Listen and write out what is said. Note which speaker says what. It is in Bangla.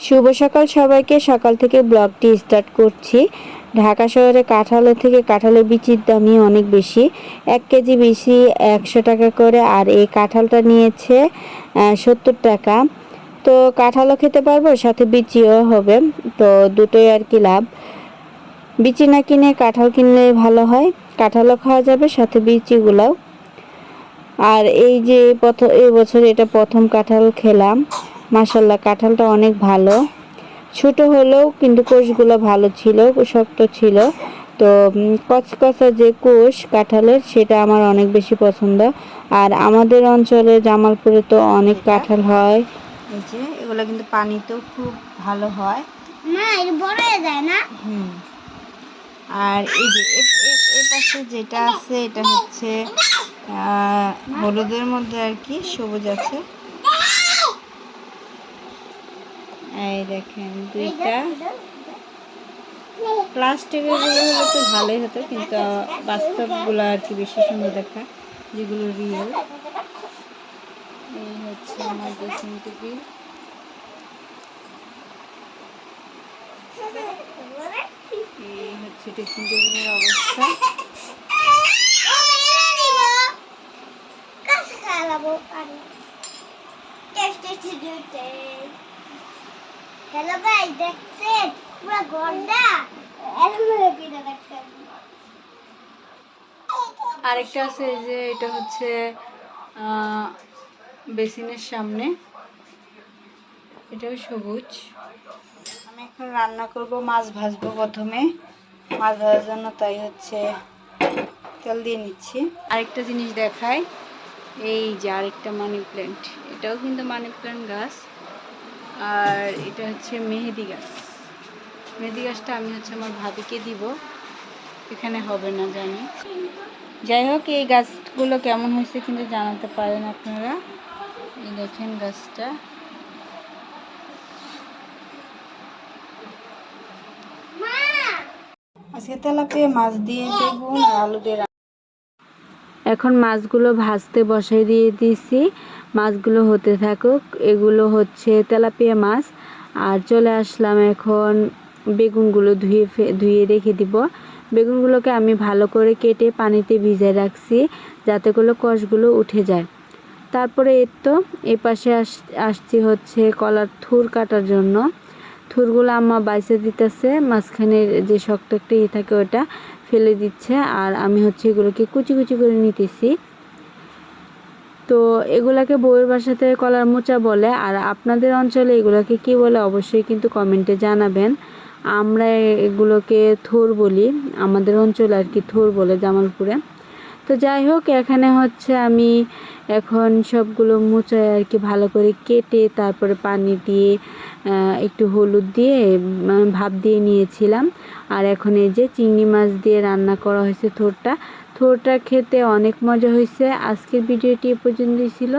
Speaker 1: শুভ সকাল সবাইকে। সকাল থেকে ব্লগটি স্টার্ট করছি। ঢাকা শহরে কাঁঠালের থেকে কাঁঠালের বিচির দামই অনেক বেশি। এক কেজি বেশি একশো টাকা করে আর এই কাঁঠালটা নিয়েছে সত্তর টাকা। তো কাঁঠালও খেতে পারব, সাথে বিচিও হবে। তো দুটোই আর কি লাভ। বিচি না কিনে কাঁঠাল কিনলে ভালো হয়। কাঁঠালও খাওয়া যাবে, সাথে বিচিগুলাও। আর এই যে প্রথম এই বছর এটা প্রথম কাঁঠাল খেলাম। মাসাল্লাহ কাঁঠালটা অনেক ভালো। ছোট হলেও কিন্তু কোষগুলো ভালো ছিল শক্ত ছিল। তো কচকচা যে কোষ কাঁঠালের সেটা আমার অনেক বেশি পছন্দ। আর আমাদের অঞ্চলে জামালপুরে তো অনেক কাঁঠাল হয়। এই যে এগুলো কিন্তু পানিতেও খুব ভালো হয়।
Speaker 2: না বড় হয়ে যায় না?
Speaker 1: হুম। আর এই যে এ পাশে যেটা আছে এটা হচ্ছে হলুদের মধ্যে আর কি সবুজ আছে। এই দেখেন, দুইটা। প্লাস্টিকেরগুলো হলে তো ভালোই হতো, কিন্তু বাস্তবগুলো আর কি বেশি সুন্দর দেখা, যেগুলো রিয়েল এই হচ্ছে আমার ড্রেসিং টেবিল এই হচ্ছে ড্রেসিং টেবিলের অবস্থা।
Speaker 2: হ্যালো ভাই দেখছেন? পুরো গন্ডা?
Speaker 1: আরেকটা আছে যে, এটা হচ্ছে বেসিনের সামনে। এটাও সবুজ। আমি এখন রান্না করব, মাছ ভাজবো প্রথমে। মাছ ভাজার জন্য তাই হচ্ছে তেল দিয়ে নিচ্ছি। আরেকটা জিনিস দেখাই। এই যে আরেকটা মানি প্ল্যান্ট। এটাও কিন্তু মানি প্ল্যান্ট গাছ। আর এটা হচ্ছে মেহেদি গাছ। মেহেদি গাছটা আমি হচ্ছে আমার ভাবিকে দিব। এখানে হবে না জানি। যাই হোক এই গাছগুলো কেমন হয়েছে কিন্তু জানাতে পারেন আপনারা। এই দেখেন গাছটা। আজকে তেলাপিয়া মাছ দিয়ে বেগুন আর আলু দিয়ে এখন মাছগুলো ভাজতে বসাই দিয়ে দিয়েছি মাছগুলো হতে থাকুক, এগুলো হচ্ছে তেলাপিয়া মাছ। আর চলে আসলাম এখন বেগুনগুলো ধুয়ে ধুয়ে রেখে দিব। বেগুনগুলোকে আমি ভালো করে কেটে পানিতে ভিজায় রাখছি, যাতে করে কষগুলো উঠে যায়। তারপরে এর তো এ পাশে আস, আসছি হচ্ছে কলার থুর কাটার জন্য। থুরগুলো আম্মা বাইসে দিতেছে, মাঝখানের যে শক্ত একটা ইয়ে থাকে ওটা ফেলে দিচ্ছে আর আমি হচ্ছে এগুলোকে কুচি কুচি করে নিতেছি। তো এগুলাকে বউয়ের বাসাতে কলার মোচা বলে আর আপনাদের অঞ্চলে এগুলোকে কি বলে অবশ্যই কিন্তু কমেন্টে জানাবেন। আমরা এগুলোকে থোর বলি, আমাদের অঞ্চলে আর কি থোর বলে জামালপুরে। তো যাই হোক, এখানে হচ্ছে আমি এখন সবগুলো মোচায় আর কি ভালো করে কেটে তারপরে পানি দিয়ে একটু হলুদ দিয়ে ভাপ দিয়ে নিয়েছিলাম। আর এখন এই যে চিংড়ি মাছ দিয়ে রান্না করা হয়েছে থোরটা। থোরটা খেতে অনেক মজা হয়েছে। আজকের ভিডিওটি এ পর্যন্তই ছিল।